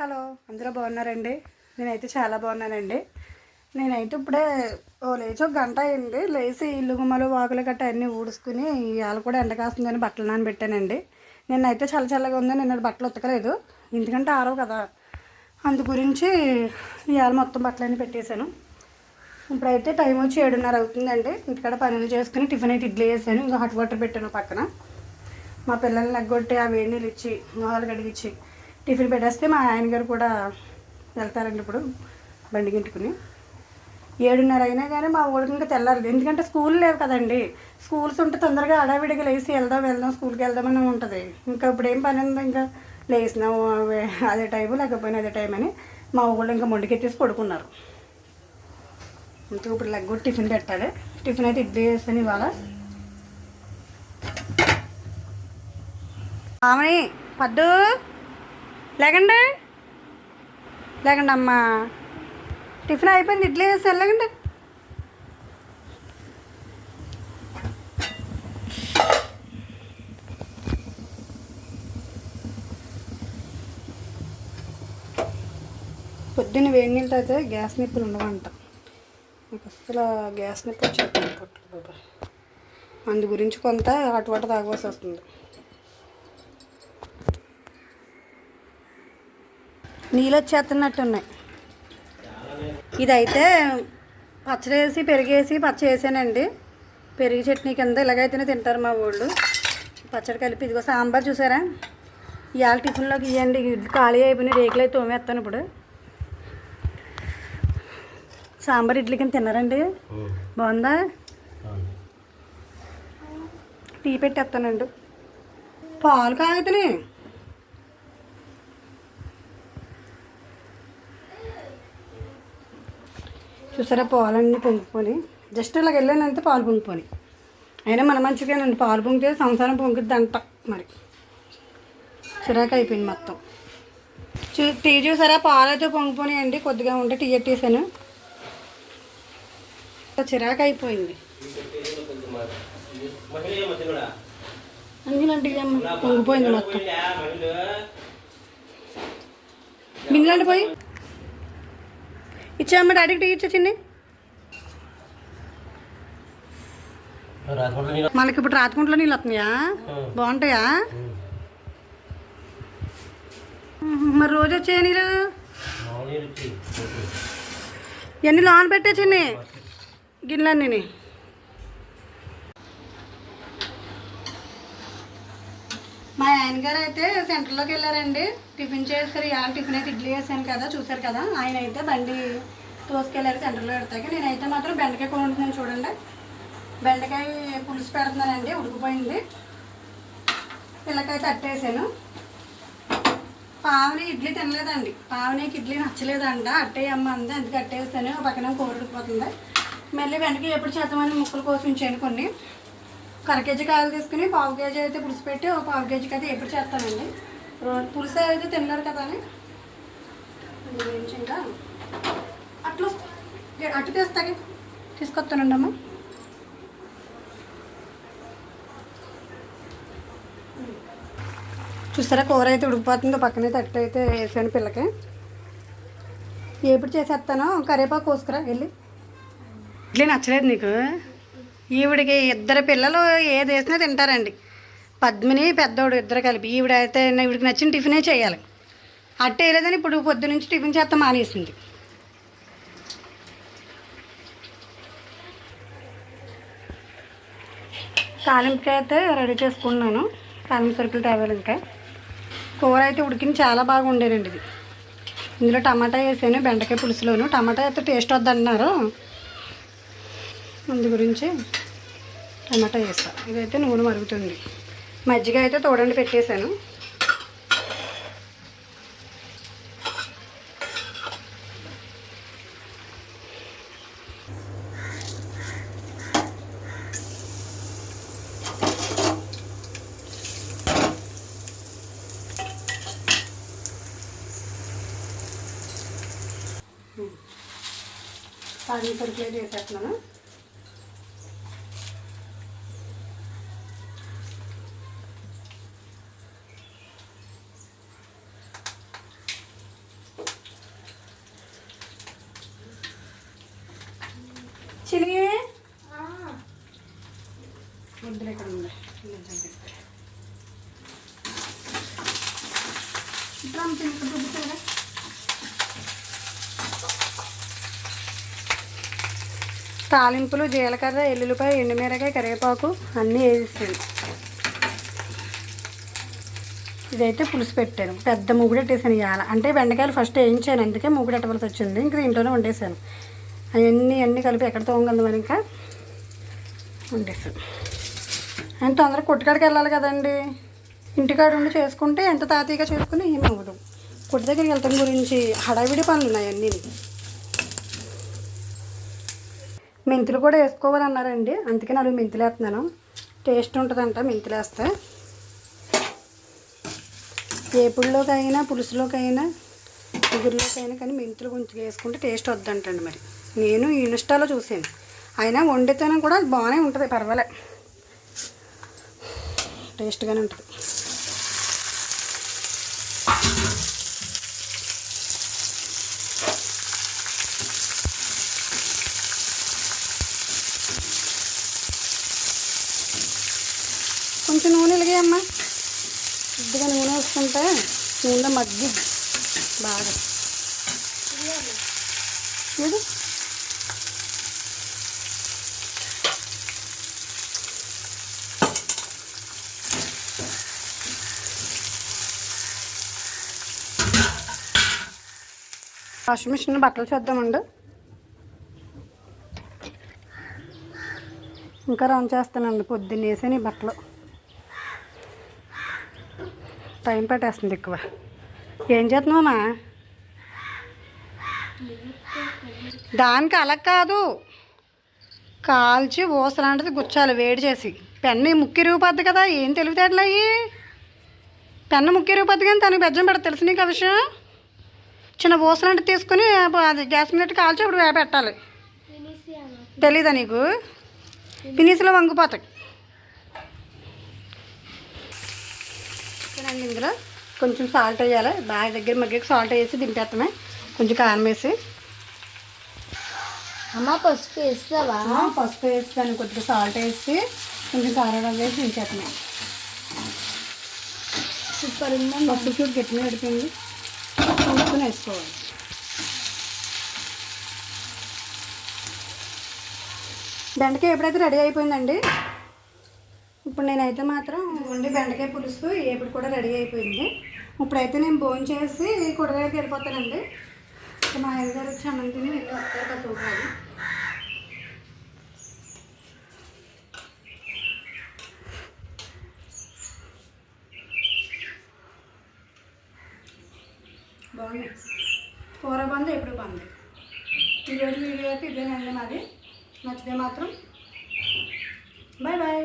Hello అందరూ బాగున్నారండి? నేనైతే చాలా బాగున్నానండి. నేనైతే ఇప్పుడే ఓ లేచి ఒక గంట అయింది. లేచి ఇల్లు గుమ్మలు వాకులు గట్ట అన్నీ ఊడుచుకుని ఇవాళ కూడా ఎండ కాస్తుందని బట్టలు నానబెట్టానండి. నిన్నైతే చల్ల చల్లగా ఉంది నిన్న బట్టలు ఉతకలేదు. ఎందుకంటే ఆరవు కదా. అందు గురించి ఇవాళ మొత్తం బట్టలన్నీ పెట్టేశాను. ఇప్పుడైతే టైం వచ్చి ఏడున్నర అవుతుందండి. ఇంటికాడ పనులు చేసుకుని టిఫిన్ అయితే ఇడ్లీ వేసాను ఇంకా హాట్ వాటర్ పెట్టాను పక్కన. మా పిల్లల్ని నగ్గొట్టి ఆ వేడి నీళ్ళు ఇచ్చి మొహాలు కడిగిచ్చి టిఫిన్ పెట్టేస్తే మా ఆయన గారు కూడా వెళ్తారండి ఇప్పుడు బండి గింటుకుని. ఏడున్నర అయినా కానీ మా ఊరికి ఇంకా తెల్లారదు. ఎందుకంటే స్కూల్ లేవు కదండి. స్కూల్స్ ఉంటే తొందరగా అడావిడిగా లేచి వెళ్దాం వెళ్దాం స్కూల్కి వెళ్దామని ఉంటుంది. ఇంకా ఇప్పుడు ఏం పని ఉంది? ఇంకా లేచినాం అదే టైం లేకపోయినా అదే టైం అని మా ఊళ్ళో ఇంకా మొండికెత్తేసి పడుకున్నారు. ఇంకా ఇప్పుడు లెగ్ టిఫిన్ పెట్టాలి. టిఫిన్ అయితే ఇడ్లీ చేస్తాను ఇవాళ. ఆమె పద్దు! లేకండి. లేకండి అమ్మా. టిఫిన్ అయిపోయింది ఇడ్లీ వేసి వెళ్ళకండి. పొద్దున్న వేడి నీళ్ళు అయితే గ్యాస్ నిప్పులు ఉండవంట. నాకు అసలు గ్యాస్ నొప్పి వచ్చేస్తుంది పొట్లు బాబా. అందు గురించి కొంత అటు తాగవలసి వస్తుంది. నీళ్ళు వచ్చేస్తున్నట్టు ఉన్నాయి ఇదైతే పచ్చడి వేసి పెరిగేసి పచ్చడి వేసానండి పెరిగి చట్నీ కింద ఇలాగైతేనే తింటారు మా ఊళ్ళు. పచ్చడి కలిపి ఇదిగో సాంబార్ చూసారా? ఇవాళ టిఫిన్లోకి ఇవ్వండి ఇడ్లీ ఖాళీ అయిపోయినాయి. రేకులు అయితే తోమేస్తాను ఇప్పుడు. సాంబార్ ఇడ్లీ కింద తిన్నారండి? బాగుందా? టీ పెట్టేస్తానండి. పాలు కాగితనే. చూసారా? పాలన్నీ పొంగిపోయి జస్ట్ ఇలాగ వెళ్ళానంతే పాలు పొంగిపోని. అయినా మన మంచిగానండి పాలు పొంగితే సంసారం పొంగిద్ది అంట మరి. చిరాకు అయిపోయింది మొత్తం. చూ టీ చూసారా? పాలు అయితే పొంగిపోయినాయండి కొద్దిగా ఉంటే టీ ఎట్టేసాను. చిరాకు అయిపోయింది. అందులాంటి పొంగిపోయింది మొత్తం. మింగిలండి పోయి ఇచ్చామ్మ డాడీకి టీ నీళ్ళు మనకి ఇప్పుడు రాతకుంట్లో నీళ్ళు వస్తున్నాయా? బాగుంటాయా? మరి రోజు వచ్చే నీళ్ళు? ఇచ్చి ఇవన్నీ లోన్ పెట్టేచ్చండి గిన్నెలన్నీ మా ఆయన గారు అయితే సెంటర్లోకి వెళ్ళారండి. టిఫిన్ చేస్తారు. ఇవాళ టిఫిన్ అయితే ఇడ్లీ వేసాను కదా చూసారు కదా. ఆయన అయితే బండి తోసుకెళ్ళారు సెంటర్లో పెడతాక నేనైతే మాత్రం బెండకాయ కూర చూడండి. బెండకాయ పులుసు పెడుతున్నానండి ఉడికిపోయింది. పిల్లకైతే అట్టేసాను పావని ఇడ్లీ తినలేదండి. పావనికి ఇడ్లీ నచ్చలేదంట. అట్టేయమ్మ అంది అందుకే అట్టేస్తాను. పక్కన కూర ఉడికిపోతుంది. మళ్ళీ వెనక ఎప్పుడు చేద్దామని ముక్కలు కోసి ఉంచాను కొన్ని. అర కేజీ కాయలు తీసుకుని పావు కేజీ అయితే పులుసు పెట్టి ఒక పావు కేజీకి అయితే ఎప్పుడు చేస్తానండి. పులుసు అయితే తిన్నారు కదా అని. అందు ఇంకా అట్లు అట్టు తీస్తాకి తీసుకొస్తానండి అమ్మ చూసారా కూర అయితే ఉడికిపోతుందో పక్కనే తట్టు అయితే వేసాను పిల్లకి. ఎప్పుడు చేసేస్తానో కరేపాకు కోసుకురా వెళ్ళి. ఇట్లే నచ్చలేదు నీకు? ఈవిడికి ఇద్దరు పిల్లలు ఏది వేసినా తింటారండి. పద్మిని పెద్దోడు ఇద్దరు కలిపి ఈవిడ అయితే ఈవిడికి నచ్చిన టిఫినే చేయాలి. అట్టే లేదని ఇప్పుడు పొద్దు నుంచి టిఫిన్ చేస్తా మానేసింది. తాలింపుకి అయితే రెడీ చేసుకున్నాను. తాలింపు సరుకులు తేవాలి ఇంకా. కూర అయితే ఉడికిన చాలా బాగా ఉండేనండి ఇది. ఇందులో టమాటా వేసాను బెండకాయ పులుసులోను. టమాటా అయితే టేస్ట్ వద్దన్నారు అందు గురించి టమాటా వేస్తా. ఇదైతే నూనె మరుగుతుంది. మజ్జిగ అయితే తోడండి పెట్టేశాను. పాదం సరుకులు అయితే వేసేస్తున్నాను చిని ముద్దులు ఇక్కడ ఉంది డ్రమ్ తింటూ దుబ్బుతారా తాలింపులు జీలకర్ర ఎల్లుల్లిపాయ ఎండుమిరకాయ కరివేపాకు అన్నీ వేసేసాను. ఇదైతే పులుసు పెట్టాను. పెద్ద ముగ్గుడు పెట్టేసాను ఇవాళ అంటే బెండకాయలు ఫస్ట్ వేయించాను. అందుకే ముగ్గుడు పెట్టవలసి వచ్చింది. ఇంక దీంట్లోనే వండేసాను. అవన్నీ అన్నీ కలిపి ఎక్కడ తోగలమని ఇంకా? వండేసాను ఆయన తొందరగా కొట్టుకాడికి వెళ్ళాలి కదండి. ఇంటికాడ ఉండి చేసుకుంటే ఎంత తాతీగా చేసుకుని ఏమి అవ్వదు. కొట్టు దగ్గరికి వెళ్తాం గురించి హడావిడి పనులు ఉన్నాయి అన్నీ. మెంతులు కూడా వేసుకోవాలన్నారండి. అందుకే నాలుగు మెంతులు వేస్తున్నాను. టేస్ట్ ఉంటుందంట మెంతులు వేస్తే పులుసులోకి పులుసులోకైనా ఇగురులోకైనా కానీ మెంతులు కొంచెం వేసుకుంటే టేస్ట్ వద్దంటండి మరి. నేను ఇన్స్టాలో చూసాను అయినా వండితేనే కూడా బాగానే ఉంటుంది పర్వాలే. టేస్ట్గానే ఉంటుంది. కొంచెం నూనె ఇలాగేయమ్మా కొద్దిగా నూనె వేసుకుంటే నూనె మగ్గి బాగా. చూడు. వాషింగ్ మిషన్ బట్టలు చేద్దామండి. ఇంకా రన్ చేస్తానండి పొద్దున్న వేసాను ఈ బట్టలు. టైం పట్టేస్తుంది ఎక్కువ. ఏం చేస్తున్నామా దానికి అలా కాదు. కాల్చి ఊసలాంటిది గుచ్చాలి వేడి చేసి. పెన్ను ముక్కిరిగిపోద్ది కదా ఏం తెలివితేటలు అయ్యి? పెన్ను ముక్కిరిగిపోద్ది కానీ తనకి బెజ్జం పెడతా తెలుసు నీకు ఆ విషయం? చిన్న ఊసలాంటిది తీసుకుని అది గ్యాస్ మీద కాల్చి అప్పుడు వే- పెట్టాలి. తెలీదా నీకు? పినీసులో వంగిపోతాయి. ఇందులో. కొంచెం సాల్ట్ వేయాలి. బాగా దగ్గర మగ్గకి సాల్ట్ వేసి దింపేస్తామే కొంచెం కారం వేసి. అమ్మ పసుపు వేస్తావా? పసుపు వేస్తాను. కొద్దిగా సాల్ట్ వేసి కొంచెం కారం వేసి దింపేస్తామే సూపర్ ఉందమ్మ. పసుపు చూడు గట్టిగా నడిపింది చూసుకుని వేసుకోవాలి. బెండకాయ ఎప్పుడైతే రెడీ అయిపోయిందండి ఇప్పుడు నేనైతే మాత్రం వండి బెండకాయ పులుసు. ఏపుడు కూడా రెడీ అయిపోయింది. ఇప్పుడైతే నేను భోజనం చేసి కూరగాయలకి వెళ్ళిపోతానండి. మా ఆయన వచ్చి అన్నం తిని వెళ్ళి వస్తారు కాసేపు బాగుంది. కూర బంద్ ఎప్పుడు బంద్? ఈరోజు వీడియో అయితే ఇదేనండి మాది. నచ్చితే మాత్రం. Bye bye.